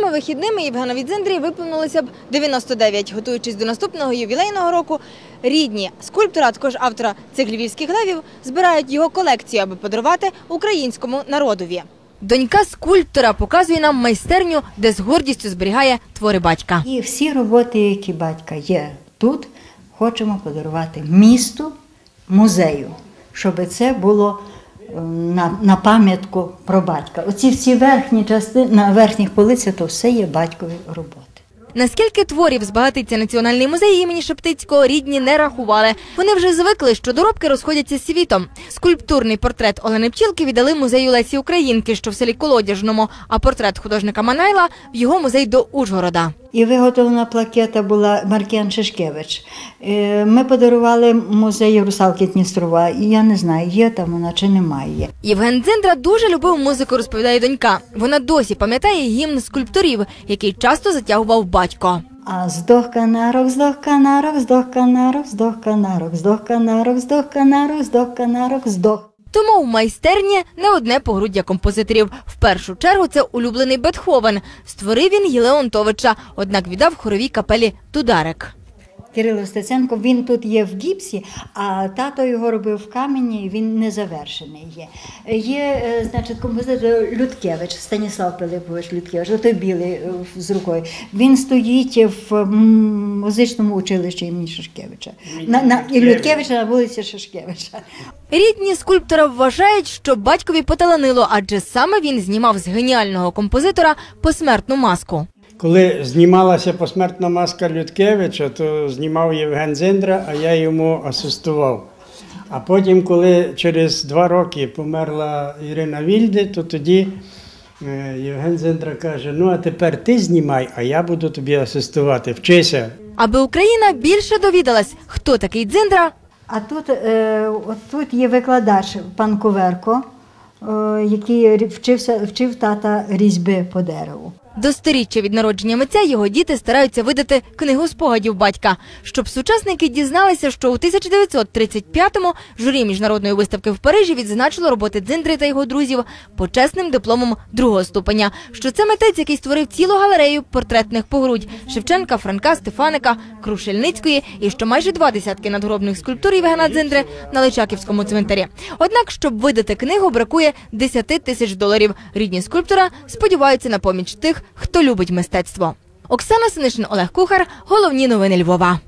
Цими вихідними Євгенові Дзиндрі виповнилося б 99. Готуючись до наступного ювілейного року, рідні скульптора, також автора цих львівських левів, збирають його колекцію, аби подарувати українському народові. Донька скульптора показує нам майстерню, де з гордістю зберігає твори батька. І всі роботи, які батька є тут, хочемо подарувати місту, музею, щоб це було на, на пам'ятку про батька. Оці всі верхні частини, на верхніх полицях, то все є батькові роботи. Наскільки творів збагатиться Національний музей імені Шептицького, рідні не рахували. Вони вже звикли, що доробки розходяться з світом. Скульптурний портрет Олени Пчілки віддали музею Лесі Українки, що в селі Колодяжному, а портрет художника Манайла в його музей до Ужгорода. І виготовлена плакета була Маркіян Шишкевич. Е, Ми подарували музею русалки Дністрова, і я не знаю, є там вона чи немає. Євген Дзиндра дуже любив музику, розповідає донька. Вона досі пам'ятає гімн скульпторів, який часто затягував батько. А здох канарок, здох канарок, здох канарок, здох канарок, здох канарок, здох канарок, здох канарок, здох. Тому в майстерні не одне погруддя композиторів. В першу чергу це улюблений Бетховен. Створив він Єлеонтовича, однак віддав хоровій капелі Тударик. Кирило Стеценко, він тут є в гіпсі, а тато його робив в камені, і він не завершений є. Є, е, значить, композитор Людкевич, Станіслав Пилипович Людкевич, отой білий е, з рукою. Він стоїть в музичному училищі імені Шишкевича. На, на, і Людкевича на вулиці Шишкевича. Рідні скульптора вважають, що батькові поталанило, адже саме він знімав з геніального композитора посмертну маску. Коли знімалася посмертна маска Людкевича, то знімав Євген Зиндра, а я йому асистував. А потім, коли через два роки померла Ірина Вільде, то тоді е, Євген Зиндра каже: ну а тепер ти знімай, а я буду тобі асистувати. Вчися. Аби Україна більше довідалась, хто такий Дзиндра, А тут, е, от тут є викладач пан Коверко, е, який вчився, вчив тата різьби по дереву. До сторіччя від народження митця його діти стараються видати книгу спогадів батька, щоб сучасники дізналися, що у 1935-му журі міжнародної виставки в Парижі відзначило роботи Дзиндри та його друзів почесним дипломом другого ступеня. Що це митець, який створив цілу галерею портретних погрудь Шевченка, Франка, Стефаника, Крушельницької і що майже два десятки надгробних скульптур Євгена Дзиндри на Личаківському цвинтарі. Однак, щоб видати книгу, бракує 10 тисяч доларів. Рідні скульптора сподіваються на поміч тих, хто любить мистецтво. Оксана Синишин, Олег Кухар. Головні новини Львова.